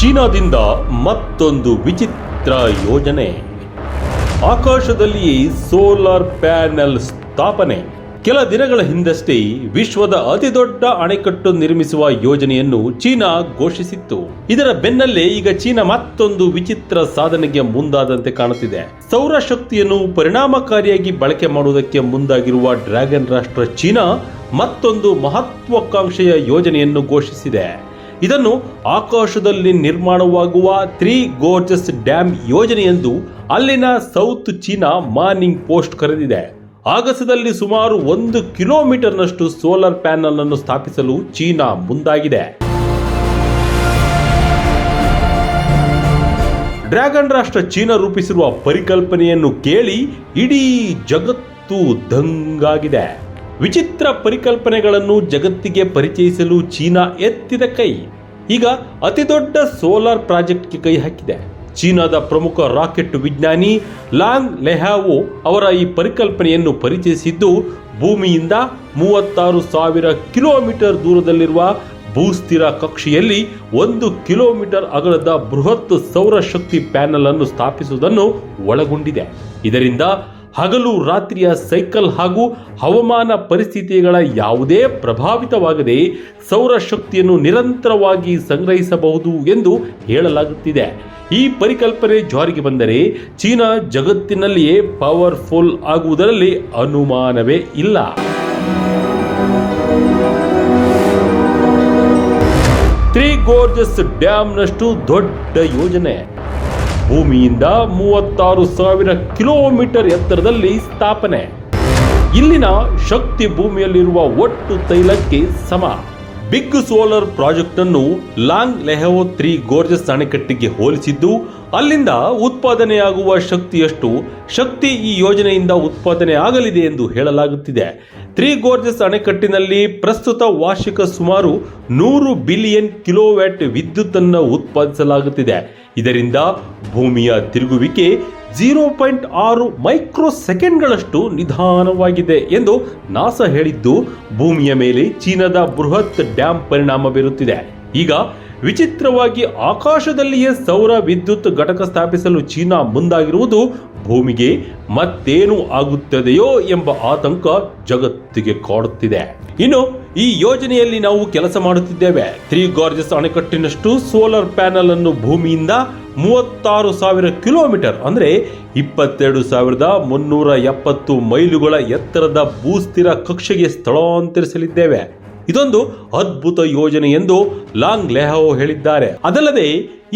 ಚೀನಾದಿಂದ ಮತ್ತೊಂದು ವಿಚಿತ್ರ ಯೋಜನೆ. ಆಕಾಶದಲ್ಲಿ ಸೋಲಾರ್ ಪ್ಯಾನೆಲ್ ಸ್ಥಾಪನೆ. ಕೆಲ ದಿನಗಳ ಹಿಂದಷ್ಟೇ ವಿಶ್ವದ ಅತಿದೊಡ್ಡ ಅಣೆಕಟ್ಟು ನಿರ್ಮಿಸುವ ಯೋಜನೆಯನ್ನು ಚೀನಾ ಘೋಷಿಸಿತ್ತು. ಇದರ ಬೆನ್ನಲ್ಲೇ ಈಗ ಚೀನಾ ಮತ್ತೊಂದು ವಿಚಿತ್ರ ಸಾಧನೆಗೆ ಮುಂದಾದಂತೆ ಕಾಣುತ್ತಿದೆ. ಸೌರಶಕ್ತಿಯನ್ನು ಪರಿಣಾಮಕಾರಿಯಾಗಿ ಬಳಕೆ ಮಾಡುವುದಕ್ಕೆ ಮುಂದಾಗಿರುವ ಡ್ರ್ಯಾಗನ್ ರಾಷ್ಟ್ರ ಚೀನಾ ಮತ್ತೊಂದು ಮಹತ್ವಾಕಾಂಕ್ಷೆಯ ಯೋಜನೆಯನ್ನು ಘೋಷಿಸಿದೆ. ಇದನ್ನು ಆಕಾಶದಲ್ಲಿ ನಿರ್ಮಾಣವಾಗುವ ತ್ರೀ ಗೋರ್ಜಸ್ ಡ್ಯಾಮ್ ಯೋಜನೆ ಎಂದು ಅಲ್ಲಿನ ಸೌತ್ ಚೀನಾ ಮಾರ್ನಿಂಗ್ ಪೋಸ್ಟ್ ಕರೆದಿದೆ. ಆಗಸದಲ್ಲಿ ಸುಮಾರು ಒಂದು ಕಿಲೋಮೀಟರ್ನಷ್ಟು ಸೋಲಾರ್ ಪ್ಯಾನಲ್ ಅನ್ನು ಸ್ಥಾಪಿಸಲು ಚೀನಾ ಮುಂದಾಗಿದೆ. ಡ್ರ್ಯಾಗನ್ ರಾಷ್ಟ್ರ ಚೀನಾ ರೂಪಿಸಿರುವ ಪರಿಕಲ್ಪನೆಯನ್ನು ಕೇಳಿ ಇಡೀ ಜಗತ್ತು ದಂಗಾಗಿದೆ. ವಿಚಿತ್ರ ಪರಿಕಲ್ಪನೆಗಳನ್ನು ಜಗತ್ತಿಗೆ ಪರಿಚಯಿಸಲು ಚೀನಾ ಎತ್ತಿದ ಕೈ. ಈಗ ಅತಿದೊಡ್ಡ ಸೋಲಾರ್ ಪ್ರಾಜೆಕ್ಟ್ಗೆ ಕೈ ಹಾಕಿದೆ. ಚೀನಾದ ಪ್ರಮುಖ ರಾಕೆಟ್ ವಿಜ್ಞಾನಿ ಲಾಂಗ್ ಲೆಹಾವು ಅವರ ಈ ಪರಿಕಲ್ಪನೆಯನ್ನು ಪರಿಚಯಿಸಿದ್ದು, ಭೂಮಿಯಿಂದ ಮೂವತ್ತಾರು ಸಾವಿರ ಕಿಲೋಮೀಟರ್ ದೂರದಲ್ಲಿರುವ ಭೂಸ್ಥಿರ ಕಕ್ಷೆಯಲ್ಲಿ ಒಂದು ಕಿಲೋಮೀಟರ್ ಅಗಲದ ಬೃಹತ್ ಸೌರಶಕ್ತಿ ಪ್ಯಾನೆಲ್ ಅನ್ನು ಸ್ಥಾಪಿಸುವುದನ್ನು ಒಳಗೊಂಡಿದೆ. ಇದರಿಂದ ಹಗಲು ರಾತ್ರಿಯ ಸೈಕಲ್ ಹಾಗೂ ಹವಾಮಾನ ಪರಿಸ್ಥಿತಿಗಳ ಯಾವುದೇ ಪ್ರಭಾವಿತವಾಗದೆ ಸೌರಶಕ್ತಿಯನ್ನು ನಿರಂತರವಾಗಿ ಸಂಗ್ರಹಿಸಬಹುದು ಎಂದು ಹೇಳಲಾಗುತ್ತಿದೆ. ಈ ಪರಿಕಲ್ಪನೆ ಜಾರಿಗೆ ಬಂದರೆ ಚೀನಾ ಜಗತ್ತಿನಲ್ಲಿಯೇ ಪವರ್ಫುಲ್ ಆಗುವುದರಲ್ಲಿ ಅನುಮಾನವೇ ಇಲ್ಲ. ತ್ರೀ ಗೋರ್ಜಸ್ ಡ್ಯಾಮ್ನಷ್ಟು ದೊಡ್ಡ ಯೋಜನೆ. ಭೂಮಿಯಿಂದ ಮೂವತ್ತಾರು ಸಾವಿರ ಕಿಲೋಮೀಟರ್ ಎತ್ತರದಲ್ಲಿ ಸ್ಥಾಪನೆ. ಇಲ್ಲಿನ ಶಕ್ತಿ ಭೂಮಿಯಲ್ಲಿರುವ ಒಟ್ಟು ತೈಲಕ್ಕೆ ಸಮ. ಬಿಗ್ ಸೋಲಾರ್ ಪ್ರಾಜೆಕ್ಟ್ ಅನ್ನು ಲಾಂಗ್ ಲೆಹೋ ತ್ರೀ ಗೋರ್ಜಸ್ ಅಣೆಕಟ್ಟಿಗೆ ಹೋಲಿಸಿದ್ದು, ಅಲ್ಲಿಂದ ಉತ್ಪಾದನೆಯಾಗುವ ಶಕ್ತಿಯಷ್ಟು ಶಕ್ತಿ ಈ ಯೋಜನೆಯಿಂದ ಉತ್ಪಾದನೆ ಆಗಲಿದೆ ಎಂದು ಹೇಳಲಾಗುತ್ತಿದೆ. ತ್ರೀ ಗೋರ್ಜಸ್ ಅಣೆಕಟ್ಟಿನಲ್ಲಿ ಪ್ರಸ್ತುತ ವಾರ್ಷಿಕ ಸುಮಾರು ನೂರು ಬಿಲಿಯನ್ ಕಿಲೋವ್ಯಾಟ್ ವಿದ್ಯುತ್ತನ್ನು ಉತ್ಪಾದಿಸಲಾಗುತ್ತಿದೆ. ಇದರಿಂದ ಭೂಮಿಯ ತಿರುಗುವಿಕೆ ಜೀರೋ ಪಾಯಿಂಟ್ ಆರು ಮೈಕ್ರೋ ಸೆಕೆಂಡ್ಗಳಷ್ಟು ನಿಧಾನವಾಗಿದೆ ಎಂದು ನಾಸಾ ಹೇಳಿದ್ದು, ಭೂಮಿಯ ಮೇಲೆ ಚೀನಾದ ಬೃಹತ್ ಡ್ಯಾಂ ಪರಿಣಾಮ ಬೀರುತ್ತಿದೆ. ಈಗ ವಿಚಿತ್ರವಾಗಿ ಆಕಾಶದಲ್ಲಿಯೇ ಸೌರ ವಿದ್ಯುತ್ ಘಟಕ ಸ್ಥಾಪಿಸಲು ಚೀನಾ ಮುಂದಾಗಿರುವುದು ಭೂಮಿಗೆ ಮತ್ತೇನು ಆಗುತ್ತದೆಯೋ ಎಂಬ ಆತಂಕ ಜಗತ್ತಿಗೆ ಕಾಡುತ್ತಿದೆ. ಇನ್ನು ಈ ಯೋಜನೆಯಲ್ಲಿ ನಾವು ಕೆಲಸ ಮಾಡುತ್ತಿದ್ದೇವೆ. ತ್ರೀ ಗಾರ್ಜಸ್ ಅಣೆಕಟ್ಟಿನಷ್ಟು ಸೋಲಾರ್ ಪ್ಯಾನಲ್ ಅನ್ನು ಭೂಮಿಯಿಂದ ಮೂವತ್ತಾರು ಸಾವಿರ ಕಿಲೋಮೀಟರ್, ಅಂದರೆ ಇಪ್ಪತ್ತೆರಡು ಸಾವಿರದ ಮುನ್ನೂರ ಎಪ್ಪತ್ತು ಮೈಲುಗಳ ಎತ್ತರದ ಭೂಸ್ಥಿರ ಕಕ್ಷೆಗೆ ಸ್ಥಳಾಂತರಿಸಲಿದ್ದೇವೆ. ಇದೊಂದು ಅದ್ಭುತ ಯೋಜನೆ ಎಂದು ಲಾಂಗ್ ಲೆಹೋ ಹೇಳಿದ್ದಾರೆ. ಅದಲ್ಲದೆ,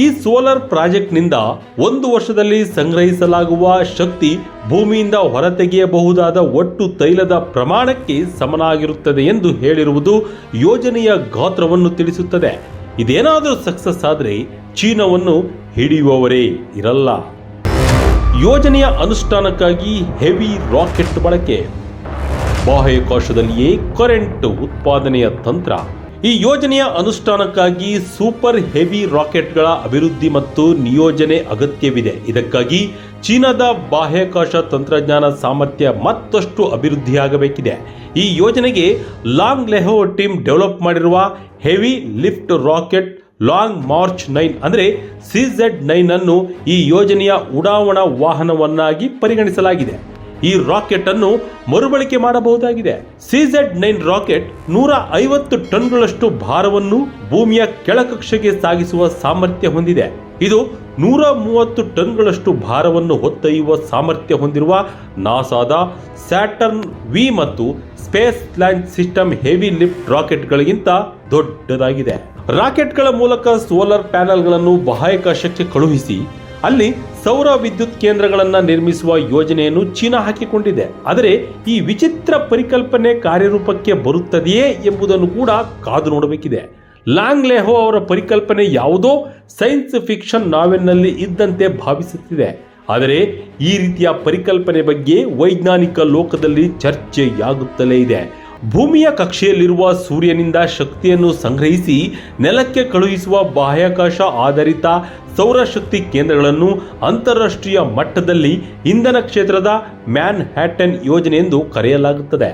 ಈ ಸೋಲಾರ್ ಪ್ರಾಜೆಕ್ಟ್ನಿಂದ ಒಂದು ವರ್ಷದಲ್ಲಿ ಸಂಗ್ರಹಿಸಲಾಗುವ ಶಕ್ತಿ ಭೂಮಿಯಿಂದ ಹೊರತೆಗೆಯಬಹುದಾದ ಒಟ್ಟು ತೈಲದ ಪ್ರಮಾಣಕ್ಕೆ ಸಮನಾಗಿರುತ್ತದೆ ಎಂದು ಹೇಳಿರುವುದು ಯೋಜನೆಯ ಗಾತ್ರವನ್ನು ತಿಳಿಸುತ್ತದೆ. ಇದೇನಾದರೂ ಸಕ್ಸಸ್ ಆದರೆ ಚೀನಾವನ್ನು ಹಿಡಿಯುವವರೇ ಇರಲ್ಲ. ಯೋಜನೆಯ ಅನುಷ್ಠಾನಕ್ಕಾಗಿ ಹೆವಿ ರಾಕೆಟ್ ಬಳಕೆ. ಬಾಹ್ಯಾಕಾಶದಲ್ಲಿಯೇ ಕರೆಂಟ್ ಉತ್ಪಾದನೆಯ ತಂತ್ರ. ಈ ಯೋಜನೆಯ ಅನುಷ್ಠಾನಕ್ಕಾಗಿ ಸೂಪರ್ ಹೆವಿ ರಾಕೆಟ್ಗಳ ಅಭಿವೃದ್ಧಿ ಮತ್ತು ನಿಯೋಜನೆ ಅಗತ್ಯವಿದೆ. ಇದಕ್ಕಾಗಿ ಚೀನಾದ ಬಾಹ್ಯಾಕಾಶ ತಂತ್ರಜ್ಞಾನ ಸಾಮರ್ಥ್ಯ ಮತ್ತಷ್ಟು ಅಭಿವೃದ್ಧಿಯಾಗಬೇಕಿದೆ. ಈ ಯೋಜನೆಗೆ ಲಾಂಗ್ ಲೆಹೋ ಟೀಮ್ ಡೆವಲಪ್ ಮಾಡಿರುವ heavy lift rocket Long March nine ಅಂದರೆ ಸಿಝೆಡ್ ನೈನ್ ಅನ್ನು ಈ ಯೋಜನೆಯ ಉಡಾವಣಾ ವಾಹನವನ್ನಾಗಿ ಪರಿಗಣಿಸಲಾಗಿದೆ. ಈ ರಾಕೆಟ್ ಅನ್ನು ಮರುಬಳಕೆ ಮಾಡಬಹುದಾಗಿದೆ. ಸಿಝೆಡ್ ನೈನ್ ರಾಕೆಟ್ ನೂರ ಐವತ್ತು ಟನ್ಗಳಷ್ಟು ಭಾರವನ್ನು ಭೂಮಿಯ ಕೆಳಕಕ್ಷೆಗೆ ಸಾಗಿಸುವ ಸಾಮರ್ಥ್ಯ ಹೊಂದಿದೆ. ಇದು ನೂರ ಮೂವತ್ತು ಟನ್ಗಳಷ್ಟು ಭಾರವನ್ನು ಹೊತ್ತೊಯ್ಯುವ ಸಾಮರ್ಥ್ಯ ಹೊಂದಿರುವ ನಾಸಾದ Saturn V and Space Launch System heavy lift ರಾಕೆಟ್ಗಳಿಗಿಂತ ದೊಡ್ಡದಾಗಿದೆ. ರಾಕೆಟ್ಗಳ ಮೂಲಕ ಸೋಲಾರ್ ಪ್ಯಾನೆಲ್ಗಳನ್ನು ಬಾಹ್ಯಾಕಾಶಕ್ಕೆ ಕಳುಹಿಸಿ, ಅಲ್ಲಿ ಸೌರ ವಿದ್ಯುತ್ ಕೇಂದ್ರಗಳನ್ನು ನಿರ್ಮಿಸುವ ಯೋಜನೆಯನ್ನು ಚೀನಾ ಹಾಕಿಕೊಂಡಿದೆ. ಆದರೆ ಈ ವಿಚಿತ್ರ ಪರಿಕಲ್ಪನೆ ಕಾರ್ಯರೂಪಕ್ಕೆ ಬರುತ್ತದೆಯೇ ಎಂಬುದನ್ನು ಕೂಡ ಕಾದು ನೋಡಬೇಕಿದೆ. ಲಾಂಗ್ ಲೆಹೋ ಅವರ ಪರಿಕಲ್ಪನೆ ಯಾವುದೋ ಸೈನ್ಸ್ ಫಿಕ್ಷನ್ ನಾವೆಲ್ನಲ್ಲಿ ಇದ್ದಂತೆ ಭಾವಿಸುತ್ತಿದೆ. ಆದರೆ ಈ ರೀತಿಯ ಪರಿಕಲ್ಪನೆ ಬಗ್ಗೆ ವೈಜ್ಞಾನಿಕ ಲೋಕದಲ್ಲಿ ಚರ್ಚೆಯಾಗುತ್ತಲೇ ಇದೆ. ಭೂಮಿಯ ಕಕ್ಷೆಯಲ್ಲಿರುವ ಸೂರ್ಯನಿಂದ ಶಕ್ತಿಯನ್ನು ಸಂಗ್ರಹಿಸಿ ನೆಲಕ್ಕೆ ಕಳುಹಿಸುವ ಬಾಹ್ಯಾಕಾಶ ಆಧಾರಿತ ಸೌರಶಕ್ತಿ ಕೇಂದ್ರಗಳನ್ನು ಅಂತಾರಾಷ್ಟ್ರೀಯ ಮಟ್ಟದಲ್ಲಿ ಇಂಧನ ಕ್ಷೇತ್ರದ ಮ್ಯಾನ್ ಹ್ಯಾಟನ್ ಯೋಜನೆ ಎಂದು ಕರೆಯಲಾಗುತ್ತದೆ.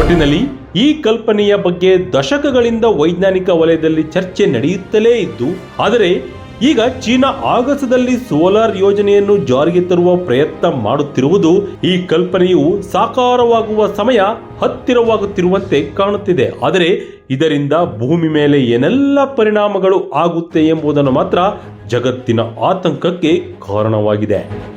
ಒಟ್ಟಿನಲ್ಲಿ ಈ ಕಲ್ಪನೆಯ ಬಗ್ಗೆ ದಶಕಗಳಿಂದ ವೈಜ್ಞಾನಿಕ ವಲಯದಲ್ಲಿ ಚರ್ಚೆ ನಡೆಯುತ್ತಲೇ ಇದ್ದು, ಆದರೆ ಈಗ ಚೀನಾ ಆಗಸದಲ್ಲಿ ಸೋಲಾರ್ ಯೋಜನೆಯನ್ನು ಜಾರಿಗೆ ತರುವ ಪ್ರಯತ್ನ ಮಾಡುತ್ತಿರುವುದು ಈ ಕಲ್ಪನೆಯು ಸಾಕಾರವಾಗುವ ಸಮಯ ಹತ್ತಿರವಾಗುತ್ತಿರುವಂತೆ ಕಾಣುತ್ತಿದೆ. ಆದರೆ ಇದರಿಂದ ಭೂಮಿ ಮೇಲೆ ಏನೆಲ್ಲ ಪರಿಣಾಮಗಳು ಆಗುತ್ತೆ ಎಂಬುದನ್ನು ಮಾತ್ರ ಜಗತ್ತಿನ ಆತಂಕಕ್ಕೆ ಕಾರಣವಾಗಿದೆ.